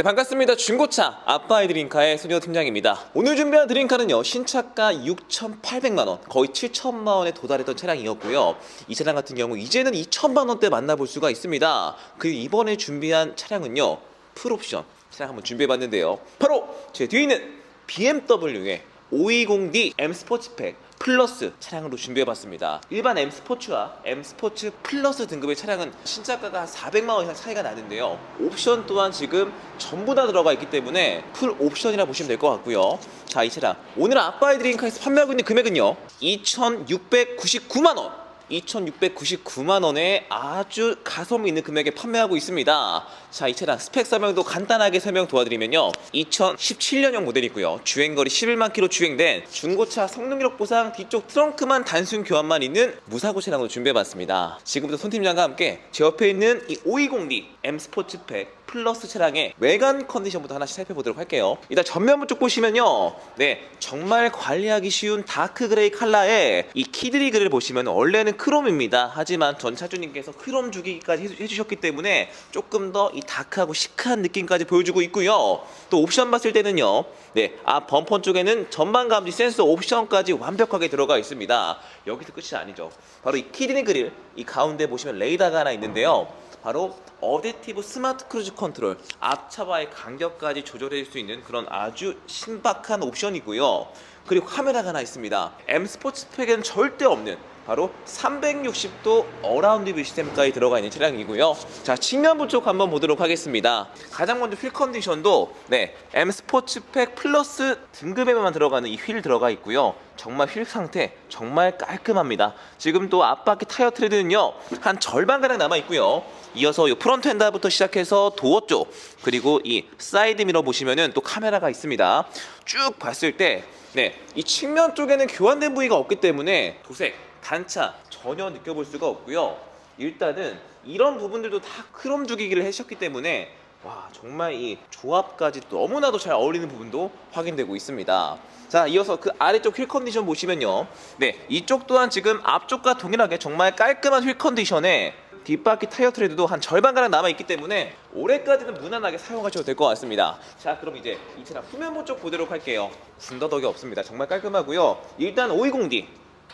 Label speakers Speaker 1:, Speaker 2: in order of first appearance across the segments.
Speaker 1: 네 반갑습니다. 중고차 아빠의 드림카의 손희호 팀장입니다. 오늘 준비한 드림카는요 신차가 6,800만원 거의 7천만원에 도달했던 차량이었고요. 이 차량 같은 경우 이제는 2천만원대 만나볼 수가 있습니다. 그리고 이번에 준비한 차량은요 풀옵션 차량 한번 준비해봤는데요. 바로 제 뒤에 있는 BMW의 520D M 스포츠팩 플러스 차량으로 준비해봤습니다. 일반 M 스포츠와 M 스포츠 플러스 등급의 차량은 신차가가 한 400만 원 이상 차이가 나는데요. 옵션 또한 지금 전부 다 들어가 있기 때문에 풀 옵션이라 보시면 될 것 같고요. 자, 이 차량 오늘 아빠의 드림카에서 판매하고 있는 금액은요. 2,699만 원. 2,699만 원에 아주 가성비 있는 금액에 판매하고 있습니다. 자, 이 차량 스펙 설명도 간단하게 설명 도와드리면요. 2017년형 모델이고요. 주행거리 11만 킬로 주행된 중고차 성능기록 보상 뒤쪽 트렁크만 단순 교환만 있는 무사고 차량으로 준비해봤습니다. 지금부터 손 팀장과 함께 제 옆에 있는 이 520D M 스포츠팩 플러스 차량의 외관 컨디션부터 하나씩 살펴보도록 할게요. 일단 전면부 쪽 보시면요. 네, 정말 관리하기 쉬운 다크 그레이 컬러의 이 키드리 그릴 보시면 원래는 크롬입니다. 하지만 전 차주님께서 크롬 주기까지 해주- 해주셨기 때문에 조금 더 이 다크하고 시크한 느낌까지 보여주고 있고요. 또 옵션 봤을 때는요. 네, 앞 범퍼 쪽에는 전방 감지 센서 옵션까지 완벽하게 들어가 있습니다. 여기서 끝이 아니죠. 바로 이 키드니 그릴 이 가운데 보시면 레이더가 하나 있는데요. 바로 어댑티브 스마트 크루즈 컨트롤 앞차와의 간격까지 조절해 줄수 있는 그런 아주 신박한 옵션이고요. 그리고 카메라가 하나 있습니다. M 스포츠 팩에는 절대 없는 바로 360도 어라운드 뷰 시스템까지 들어가 있는 차량이고요. 자, 측면부 쪽 한번 보도록 하겠습니다. 가장 먼저 휠 컨디션도 네, M 스포츠팩 플러스 등급에만 들어가는 이 휠 들어가 있고요. 정말 휠 상태 정말 깔끔합니다. 지금 또 앞바퀴 타이어 트레드는요 한 절반 가량 남아 있고요. 이어서 이 프론트 핸다부터 시작해서 도어 쪽 그리고 이 사이드 미러 보시면은 또 카메라가 있습니다. 쭉 봤을 때 네, 이 측면 쪽에는 교환된 부위가 없기 때문에 도색, 단차 전혀 느껴볼 수가 없고요. 일단은 이런 부분들도 다 크롬 주기기를 하셨기 때문에 와 정말 이 조합까지 너무나도 잘 어울리는 부분도 확인되고 있습니다. 자 이어서 그 아래쪽 휠 컨디션 보시면요. 네 이쪽 또한 지금 앞쪽과 동일하게 정말 깔끔한 휠 컨디션에 뒷바퀴 타이어 트레드도 한 절반가량 남아있기 때문에 올해까지는 무난하게 사용하셔도 될 것 같습니다. 자 그럼 이제 이 차량 후면부 쪽 보도록 할게요. 군더더기 없습니다. 정말 깔끔하고요. 일단 520D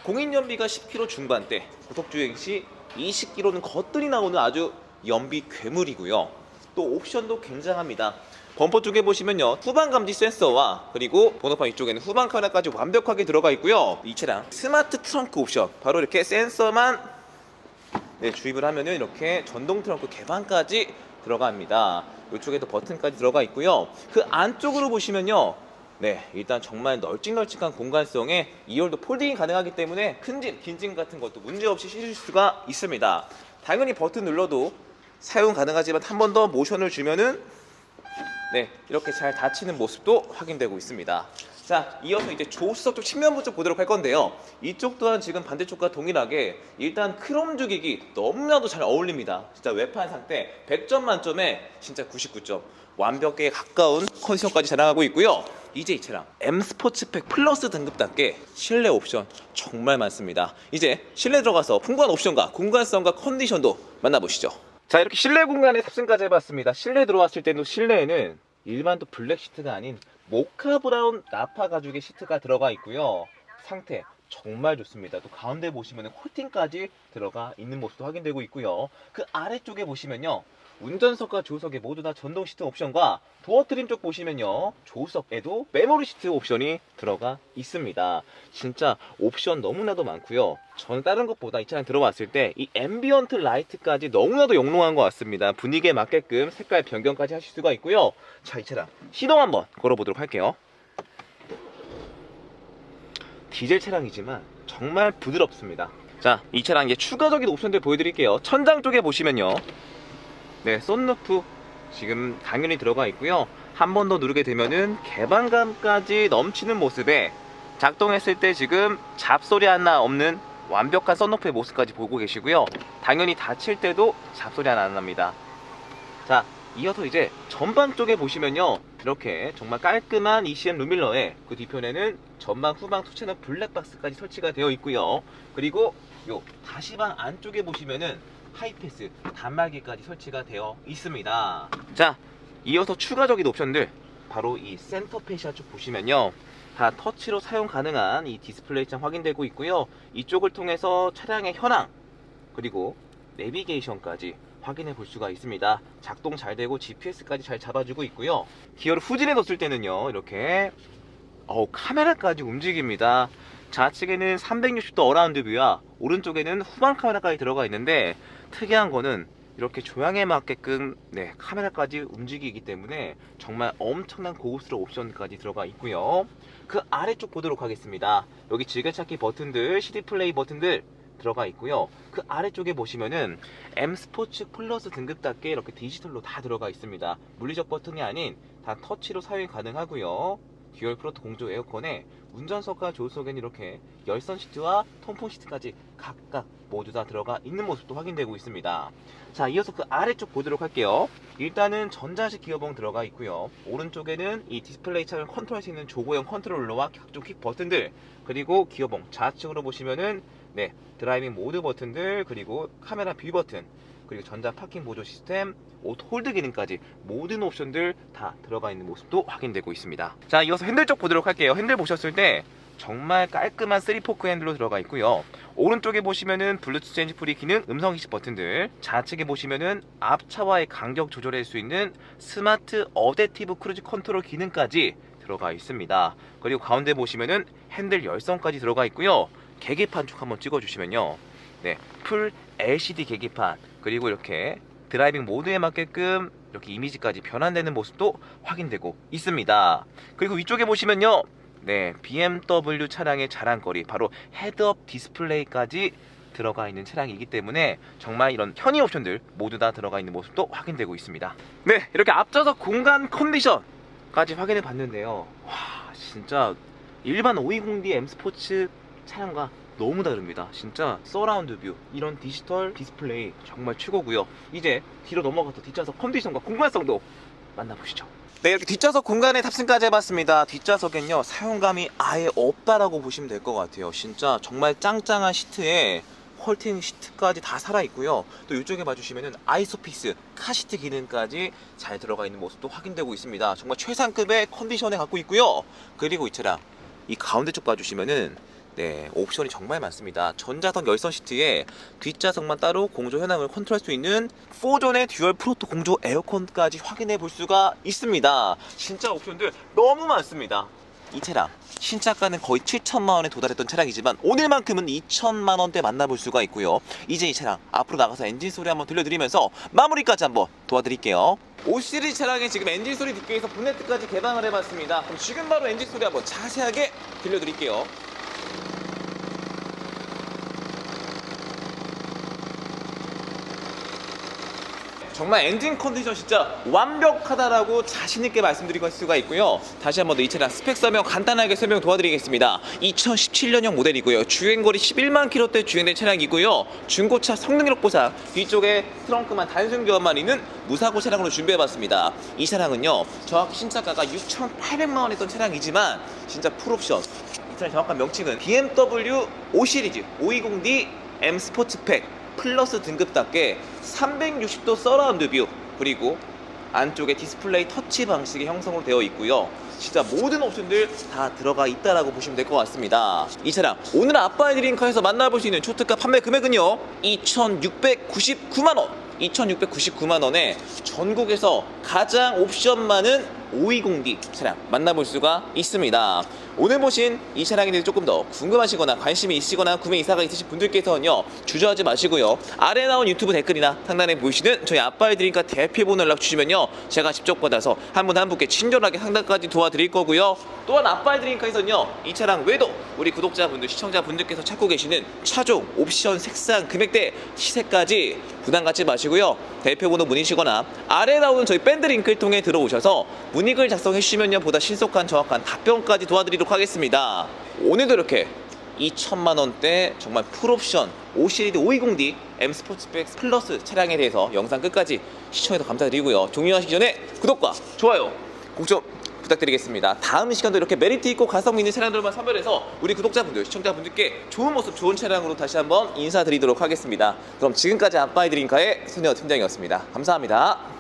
Speaker 1: 공인연비가 10km 중반대 고속주행 시 20km는 거뜬히 나오는 아주 연비 괴물이고요. 또 옵션도 굉장합니다. 범퍼 쪽에 보시면요. 후방 감지 센서와 그리고 번호판 이쪽에는 후방 카메라까지 완벽하게 들어가 있고요. 이 차량 스마트 트렁크 옵션. 바로 이렇게 센서만 네, 주입을 하면은 이렇게 전동 트렁크 개방까지 들어갑니다. 이쪽에도 버튼까지 들어가 있고요. 그 안쪽으로 보시면요 네 일단 정말 널찍널찍한 공간성에 2열도 폴딩이 가능하기 때문에 큰 짐, 긴 짐 같은 것도 문제없이 실을 수가 있습니다 당연히 버튼 눌러도 사용 가능하지만 한 번 더 모션을 주면은 네 이렇게 잘 닫히는 모습도 확인되고 있습니다. 자 이어서 이제 조수석 쪽 측면부 쪽 보도록 할 건데요. 이쪽 또한 지금 반대쪽과 동일하게 일단 크롬 주기기 너무나도 잘 어울립니다. 진짜 외판 상태 100점 만점에 진짜 99점 완벽에 가까운 컨디션까지 자랑하고 있고요. 이제 이 차량 M 스포츠팩 플러스 등급답게 실내 옵션 정말 많습니다. 이제 실내 들어가서 풍부한 옵션과 공간성과 컨디션도 만나보시죠. 자 이렇게 실내 공간에 탑승까지 해봤습니다. 실내 들어왔을 때도 실내에는 일반 또 블랙 시트가 아닌 모카 브라운 나파 가죽의 시트가 들어가 있고요. 상태 정말 좋습니다. 또 가운데 보시면 코팅까지 들어가 있는 모습도 확인되고 있고요. 그 아래쪽에 보시면요 운전석과 조수석에 모두 다 전동 시트 옵션과 도어 트림 쪽 보시면요. 조수석에도 메모리 시트 옵션이 들어가 있습니다. 진짜 옵션 너무나도 많고요. 저는 다른 것보다 이 차량 들어왔을 때 이 앰비언트 라이트까지 너무나도 영롱한 것 같습니다. 분위기에 맞게끔 색깔 변경까지 하실 수가 있고요. 자 이 차량 시동 한번 걸어보도록 할게요. 디젤 차량이지만 정말 부드럽습니다. 자 이 차량 이제 추가적인 옵션들 보여드릴게요. 천장 쪽에 보시면요 네, 썬루프 지금 당연히 들어가 있고요. 한 번 더 누르게 되면은 개방감까지 넘치는 모습에 작동했을 때 지금 잡소리 하나 없는 완벽한 썬루프의 모습까지 보고 계시고요. 당연히 닫힐 때도 잡소리 하나 안 납니다. 자, 이어서 이제 전방 쪽에 보시면요. 이렇게 정말 깔끔한 ECM 루밀러에 그 뒤편에는 전방 후방 투 채널 블랙박스까지 설치가 되어 있고요. 그리고 요 다시방 안쪽에 보시면은 하이패스 단말기까지 설치가 되어 있습니다. 자, 이어서 추가적인 옵션들 바로 이 센터 페시아 쪽 보시면요. 다 터치로 사용 가능한 이 디스플레이 창 확인되고 있고요. 이쪽을 통해서 차량의 현황 그리고 내비게이션까지 확인해 볼 수가 있습니다. 작동 잘 되고 GPS까지 잘 잡아주고 있고요. 기어를 후진해 뒀을 때는요. 이렇게 어우, 카메라까지 움직입니다. 좌측에는 360도 어라운드 뷰와 오른쪽에는 후방 카메라까지 들어가 있는데 특이한 거는 이렇게 조향에 맞게끔 네, 카메라까지 움직이기 때문에 정말 엄청난 고급스러운 옵션까지 들어가 있고요. 그 아래쪽 보도록 하겠습니다. 여기 즐겨찾기 버튼들, CD 플레이 버튼들 들어가 있고요. 그 아래쪽에 보시면은 M 스포츠 플러스 등급답게 이렇게 디지털로 다 들어가 있습니다. 물리적 버튼이 아닌 다 터치로 사용이 가능하고요. 듀얼 프로토 공조 에어컨에 운전석과 조수석에는 이렇게 열선 시트와 통풍 시트까지 각각 모두 다 들어가 있는 모습도 확인되고 있습니다. 자, 이어서 그 아래쪽 보도록 할게요. 일단은 전자식 기어봉 들어가 있고요. 오른쪽에는 이 디스플레이 창을 컨트롤할 수 있는 조고형 컨트롤러와 각종 킥 버튼들, 그리고 기어봉 좌측으로 보시면은 네, 드라이빙 모드 버튼들, 그리고 카메라 뷰 버튼, 그리고 전자 파킹 보조 시스템, 오토 홀드 기능까지 모든 옵션들 다 들어가 있는 모습도 확인되고 있습니다. 자, 이어서 핸들 쪽 보도록 할게요. 핸들 보셨을 때 정말 깔끔한 3포크 핸들로 들어가 있고요. 오른쪽에 보시면은 블루투스 핸즈 프리 기능, 음성 인식 버튼들, 좌측에 보시면은 앞차와의 간격 조절할 수 있는 스마트 어댑티브 크루즈 컨트롤 기능까지 들어가 있습니다. 그리고 가운데 보시면은 핸들 열선까지 들어가 있고요. 계기판 쪽 한번 찍어주시면요. 네, 풀 LCD 계기판 그리고 이렇게 드라이빙 모드에 맞게끔 이렇게 이미지까지 변환되는 모습도 확인되고 있습니다. 그리고 위쪽에 보시면요. 네, BMW 차량의 자랑거리 바로 헤드업 디스플레이까지 들어가 있는 차량이기 때문에 정말 이런 편의 옵션들 모두 다 들어가 있는 모습도 확인되고 있습니다. 네, 이렇게 앞좌석 공간 컨디션까지 확인해 봤는데요. 와, 진짜 일반 520D M 스포츠 차량과 너무 다릅니다. 진짜 서라운드 뷰 이런 디지털 디스플레이 정말 최고고요. 이제 뒤로 넘어가서 뒷좌석 컨디션과 공간성도 만나보시죠. 네, 이렇게 뒷좌석 공간에 탑승까지 해봤습니다. 뒷좌석엔요 사용감이 아예 없다라고 보시면 될 것 같아요. 진짜 정말 짱짱한 시트에 헐팅 시트까지 다 살아있고요. 또 이쪽에 봐주시면은 아이소픽스 카시트 기능까지 잘 들어가 있는 모습도 확인되고 있습니다. 정말 최상급의 컨디션에 갖고 있고요. 그리고 이 차량 이 가운데 쪽 봐주시면은 네, 옵션이 정말 많습니다. 전자석 열선 시트에 뒷좌석만 따로 공조 현황을 컨트롤할 수 있는 4존의 듀얼 프로토 공조 에어컨까지 확인해 볼 수가 있습니다. 진짜 옵션들 너무 많습니다. 이 차량 신차가는 거의 7천만 원에 도달했던 차량이지만 오늘만큼은 2천만 원대 만나볼 수가 있고요. 이제 이 차량 앞으로 나가서 엔진 소리 한번 들려드리면서 마무리까지 한번 도와드릴게요. 5 시리즈 차량의 지금 엔진 소리 듣기 위해서 본네트까지 개방을 해봤습니다. 그럼 지금 바로 엔진 소리 한번 자세하게 들려드릴게요. 정말 엔진 컨디션 진짜 완벽하다라고 자신있게 말씀드릴 수가 있고요. 다시 한번더이 차량 스펙 설명 간단하게 설명 도와드리겠습니다. 2017년형 모델이고요. 주행거리 11만 킬로대 주행된 차량이고요. 중고차 성능력 보상 뒤쪽에 트렁크만 단순 교환만 있는 무사고 차량으로 준비해봤습니다. 이 차량은요. 정확히 신차가가 6,800만 원 했던 차량이지만 진짜 풀옵션 이 차량 정확한 명칭은 BMW 5 시리즈 520D M 스포츠팩 플러스 등급답게 360도 서라운드 뷰 그리고 안쪽에 디스플레이 터치 방식의 형성으로 되어 있고요. 진짜 모든 옵션들 다 들어가 있다라고 보시면 될 것 같습니다. 이 차량 오늘 아빠의 드림카에서 만나볼 수 있는 초특가 판매 금액은요. 2,699만 원. 2,699만 원에 전국에서 가장 옵션 많은 520D 차량 만나볼 수가 있습니다. 오늘 보신 이 차량에 대해서 조금 더 궁금하시거나 관심이 있으시거나 구매 이사가 있으신 분들께서는요 주저하지 마시고요. 아래 나온 유튜브 댓글이나 상단에 보이시는 저희 아빠의 드림카 대표번호 연락 주시면요 제가 직접 받아서 한 분 한 분께 친절하게 상담까지 도와드릴 거고요. 또한 아빠의 드림카에서는요 이 차량 외에도 우리 구독자분들 시청자분들께서 찾고 계시는 차종 옵션 색상 금액대 시세까지 부담 갖지 마시고요. 대표번호 문의시거나 아래 나오는 저희 밴드 링크를 통해 들어오셔서 문의글 작성해 주시면요 보다 신속한 정확한 답변까지 도와드리도록 하겠습니다. 오늘도 이렇게 2천만 원대 정말 풀옵션 5 시리즈 520D M 스포츠백 플러스 차량에 대해서 영상 끝까지 시청해서 감사드리고요. 종료하시기 전에 구독과 좋아요 꼭좀 부탁드리겠습니다. 다음 시간도 이렇게 메리트 있고 가성 있는 차량들만 선별해서 우리 구독자분들 시청자분들께 좋은 모습 좋은 차량으로 다시 한번 인사드리도록 하겠습니다. 그럼 지금까지 아빠의 드림카의 소녀 팀장이었습니다. 감사합니다